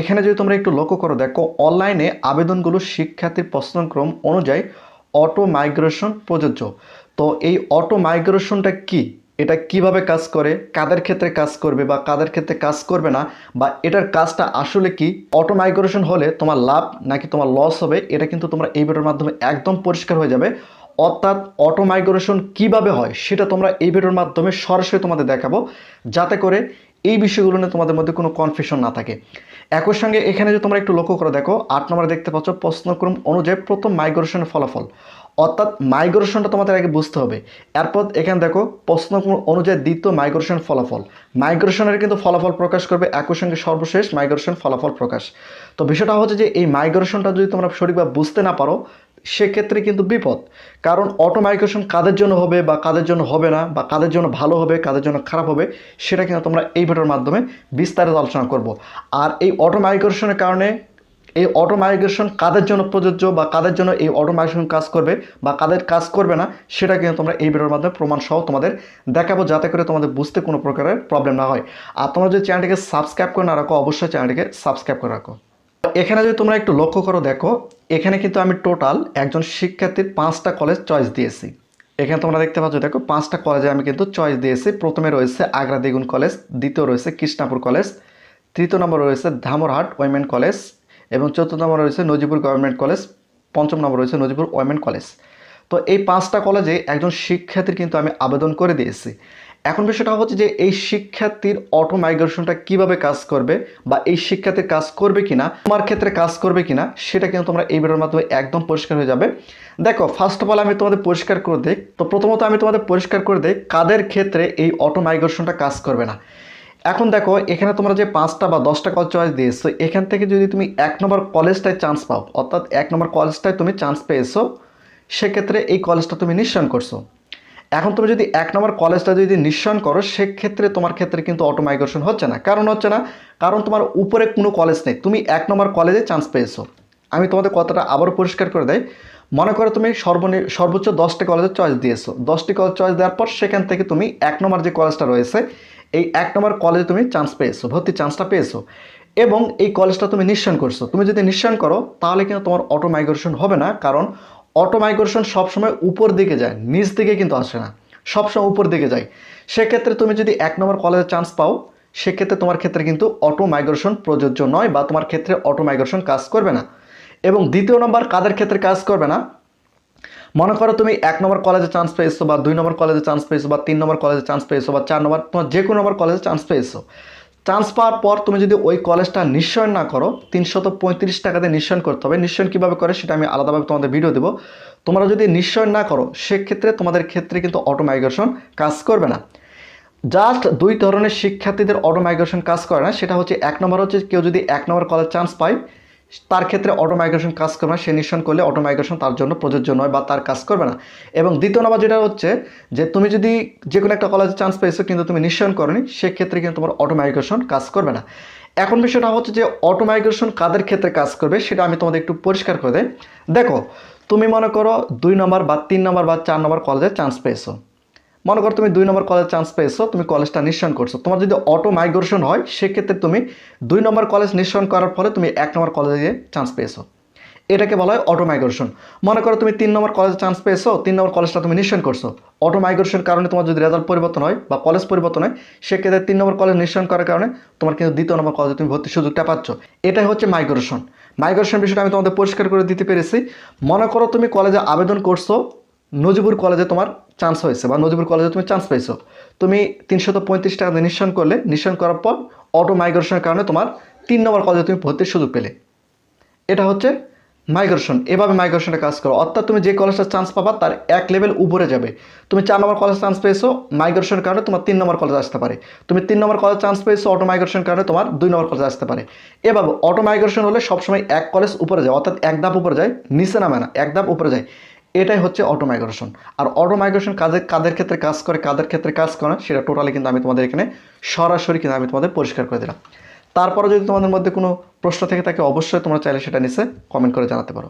এখানে যদি তোমরা একটু লক্ষ্য করো, দেখো অনলাইনে আবেদনগুলো শিক্ষার্থীর প্রশ্নক্রম অনুযায়ী অটো মাইগ্রেশন প্রযোজ্য। তো এই অটো মাইগ্রেশনটা কি? এটা কীভাবে কাজ করে? কাদের ক্ষেত্রে কাজ করবে বা কাদের ক্ষেত্রে কাজ করবে না? বা এটার কাজটা আসলে কি? অটো মাইগ্রেশন হলে তোমার লাভ নাকি তোমার লস হবে? এটা কিন্তু তোমরা এই ভিডিওর মাধ্যমে একদম পরিষ্কার হয়ে যাবে। অর্থাৎ অটো মাইগ্রেশন কীভাবে হয়, সেটা তোমরা এই ভিডিওর মাধ্যমে সরাসরি তোমাদের দেখাবো। যাতে করে এই বিষয়গুলো নিয়ে তোমাদের মধ্যে কোনো কনফিউশন না থাকে। একই সঙ্গে এখানে যদি তোমরা একটু লক্ষ্য করে দেখো, আট নম্বরে দেখতে পাচ্ছ, প্রশ্নক্রম অনুযায়ী প্রথম মাইগ্রেশনের ফলাফল। অর্থাৎ মাইগ্রেশনটা তোমাদের আগে বুঝতে হবে। এরপর এখানে দেখো, প্রশ্নক্রম অনুযায়ী দ্বিতীয় মাইগ্রেশন ফলাফল। মাইগ্রেশনের কিন্তু ফলাফল প্রকাশ করবে, একই সঙ্গে সর্বশেষ মাইগ্রেশন ফলাফল প্রকাশ। তো বিষয়টা হচ্ছে যে, এই মাইগ্রেশনটা যদি তোমরা সঠিকভাবে বুঝতে না পারো সেক্ষেত্রে কিন্তু বিপদ। কারণ অটো মাইগ্রেশন কাদের জন্য হবে বা কাদের জন্য হবে না বা কাদের জন্য ভালো হবে, কাদের জন্য খারাপ হবে, সেটা কিন্তু তোমরা এই ভিডিওর মাধ্যমে বিস্তারিত আলোচনা করব। আর এই অটো মাইগ্রেশনের কারণে এই অটো মাইগ্রেশন কাদের জন্য প্রযোজ্য বা কাদের জন্য এই অটো মাইগ্রেশন কাজ করবে বা কাদের কাজ করবে না, সেটা কিন্তু তোমরা এই ভিডিওর মাধ্যমে প্রমাণ সহ তোমাদের দেখাবো যাতে করে তোমাদের বুঝতে কোনো প্রকারের প্রবলেম না হয়। আর তোমরা যদি চ্যানেলটিকে সাবস্ক্রাইব করে না রাখো, অবশ্যই চ্যানেলটিকে সাবস্ক্রাইব করে রাখো। এখানে যদি তোমরা একটু লক্ষ্য করো, দেখো, এখানে কিন্তু আমি টোটাল একজন শিক্ষার্থীর পাঁচটা কলেজ চয়েস দিয়েছি। এখানে তোমরা দেখতে পাচ্ছ, দেখো, পাঁচটা কলেজে আমি কিন্তু চয়েস দিয়েছি। প্রথমে রয়েছে আগ্রা দ্বিগুণ কলেজ দ্বিতীয় রয়েছে কৃষ্ণাপুর কলেজ তৃতীয় নম্বর রয়েছে ধামরহাট ওয়েমেন কলেজ এবং চতুর্থ নম্বর রয়েছে নজিপুর গভর্নমেন্ট কলেজ পঞ্চম নম্বর রয়েছে নজিপুর ওয়েমেন কলেজ তো এই পাঁচটা কলেজে একজন শিক্ষার্থীর কিন্তু আমি আবেদন করে দিয়েছি। এখন বিষয়টা হচ্ছে যে এই শিক্ষার্থীর অটো মাইগ্রেশনটা কীভাবে কাজ করবে বা এই শিক্ষার্থীর কাজ করবে কিনা, তোমার ক্ষেত্রে কাজ করবে কিনা, সেটা কিন্তু তোমরা এই ভিডিওর মাধ্যমে একদম পরিষ্কার হয়ে যাবে। দেখো ফার্স্ট অফ অল আমি তোমাদের পরিষ্কার করে দিই। তো প্রথমত আমি তোমাদের পরিষ্কার করে দিই, কাদের ক্ষেত্রে এই অটো মাইগ্রেশনটা কাজ করবে না। এখন দেখো, এখানে তোমরা যে পাঁচটা বা দশটা কল চয়েস দিয়েছ, এখান থেকে যদি তুমি এক নম্বর কলেজটায় চান্স পাও, অর্থাৎ এক নম্বর কলেজটায় তুমি চান্স পেয়েছ, সেক্ষেত্রে এই কলেজটা তুমি নিঃসরণ করছ। এখন তুমি যদি এক নম্বর কলেজটা যদি নিঃসরণ করো, সেক্ষেত্রে তোমার ক্ষেত্রে কিন্তু অটো মাইগ্রেশন হচ্ছে না। কারণ হচ্ছে না, কারণ তোমার উপরে কোনো কলেজ নেই। তুমি এক নম্বর কলেজে চান্স পেয়েছ। আমি তোমাদের কথাটা আবারও পরিষ্কার করে দেয় মনে করো তুমি সর্বনি, সর্বোচ্চ দশটি কলেজের চয়েস দিয়েছ। দশটি কলেজ চয়েস দেওয়ার পর সেখান থেকে তুমি এক নম্বর যে কলেজটা রয়েছে, এই এক নম্বর কলেজে তুমি চান্স পেয়েছ ভর্তির চান্সটা পেয়েছ। এবং এই কলেজটা তুমি নিঃসরণ করছ। তুমি যদি নিঃসরণ করো, তাহলে কিন্তু তোমার অটো মাইগ্রেশন হবে না। কারণ অটো মাইগ্রেশন সবসময় উপর দিকে যায়, নিচ দিকে কিন্তু আসে না, সবসময় উপর দিকে যায়। সেক্ষেত্রে তুমি যদি এক নম্বর কলেজে চান্স পাও, সেক্ষেত্রে তোমার ক্ষেত্রে কিন্তু অটো মাইগ্রেশন প্রযোজ্য নয় বা তোমার ক্ষেত্রে অটো মাইগ্রেশন কাজ করবে না। এবং দ্বিতীয় নম্বর, কাদের ক্ষেত্রে কাজ করবে না? মনে করো তুমি এক নম্বর কলেজে চান্স পেয়েছ বা দুই নম্বর কলেজে চান্স পেয়েছ বা তিন নম্বর কলেজে চান্স পেয়েছ বা চার নম্বর, তোমার যে কোনো নম্বর কলেজে চান্স পেয়েছ। চান্স পাওয়ার পর তুমি যদি ওই কলেজটা নিশ্চয়ন না করো, তিনশত পঁয়ত্রিশ টাকাতে নিশ্চয়ন করতে হবে। নিশ্চয়ন কীভাবে করে সেটা আমি আলাদাভাবে তোমাদের ভিডিও দেবো। তোমরা যদি নিশ্চয়ন না করো, সেক্ষেত্রে তোমাদের ক্ষেত্রে কিন্তু অটোমাইগ্রেশন কাজ করবে না। জাস্ট দুই ধরনের শিক্ষার্থীদের অটোমাইগ্রেশন কাজ করে না, সেটা হচ্ছে এক নম্বর হচ্ছে কেউ যদি এক নম্বর কলেজ চান্স পায় তার ক্ষেত্রে অটো মাইগ্রেশন কাজ করবে না। সে নিঃসরণ করলে অটো মাইগ্রেশন তার জন্য প্রযোজ্য নয় বা তার কাজ করবে না। এবং দ্বিতীয় নম্বর যেটা হচ্ছে যে তুমি যদি যে কোনো একটা কলেজে চান্স পেয়েছ কিন্তু তুমি নিঃসরণ করনি, সেক্ষেত্রে কিন্তু তোমার অটো মাইগ্রেশন কাজ করবে না। এখন বিষয়টা হচ্ছে যে অটো মাইগ্রেশন কাদের ক্ষেত্রে কাজ করবে সেটা আমি তোমাদের একটু পরিষ্কার করে দেয় দেখো, তুমি মনে করো দুই নম্বর বা তিন নম্বর বা চার নম্বর কলেজে চান্স পেয়েছ। মনে করো তুমি দুই নম্বর কলেজ চান্স পেয়েছ, তুমি কলেজটা নিঃসরণ করছ। তোমার যদি অটো মাইগ্রেশন হয়, সেক্ষেত্রে তুমি দুই নম্বর কলেজ নিঃসরণ করার ফলে তুমি এক নম্বর কলেজে চান্স পেয়েছ। এটাকে বলা হয় অটো মাইগ্রেশন মনে করো তুমি তিন নম্বর কলেজে চান্স পেয়েছ, তিন নম্বর কলেজটা তুমি নিঃসরণ করছ। অটো মাইগ্রেশনের কারণে তোমার যদি রেজাল্ট পরিবর্তন হয় বা কলেজ পরিবর্তন হয়, সেক্ষেত্রে তিন নম্বর কলেজ নিঃসরণ করার কারণে তোমার কিন্তু দ্বিতীয় নম্বর কলেজে তুমি ভর্তির সুযোগটা পাচ্ছ। এটাই হচ্ছে মাইগ্রেশন মাইগ্রেশন বিষয়টা আমি তোমাদের পরিষ্কার করে দিতে পেরেছি। মনে করো তুমি কলেজে আবেদন করছ নজিবুর কলেজে তোমার চান্স হয়েছে বা নজিবুর কলেজে তুমি চান্স পেয়েছ। তুমি তিনশত পঁয়ত্রিশ টাকা দিয়ে নিঃসরণ করলে, নিঃসরণ করার পর অটো মাইগ্রেশনের কারণে তোমার তিন নম্বর কলেজে তুমি ভর্তির সুযোগ পেলে। এটা হচ্ছে মাইগ্রেশন এভাবে মাইগ্রেশনে কাজ করো। অর্থাৎ তুমি যে কলেজটা চান্স পাবা তার এক লেভেল উপরে যাবে। তুমি চার নম্বর কলেজ চান্স পেয়েছ মাইগ্রেশনের কারণে তোমার তিন নম্বর কলেজ আসতে পারে। তুমি তিন নম্বর কলেজ চান্স পেয়েছ অটো মাইগ্রেশনের কারণে তোমার দুই নম্বর কলেজ আসতে পারে। এভাবে অটো মাইগ্রেশন হলে সবসময় এক কলেজ উপরে যায়, অর্থাৎ এক ধাপ উপরে যায়, নিচে নামে না, এক ধাপ উপরে যায়। এটাই হচ্ছে অটো মাইগ্রেশন আর অটো মাইগ্রেশন কাদের কাদের ক্ষেত্রে কাজ করে, কাদের ক্ষেত্রে কাজ করে সেটা টোটালি কিন্তু আমি তোমাদের এখানে সরাসরি কিন্তু আমি তোমাদের পরিষ্কার করে দিলাম। তারপরে যদি তোমাদের মধ্যে কোনো প্রশ্ন থেকে থাকে, অবশ্যই তোমরা চাইলে সেটা নিচে কমেন্ট করে জানাতে পারো।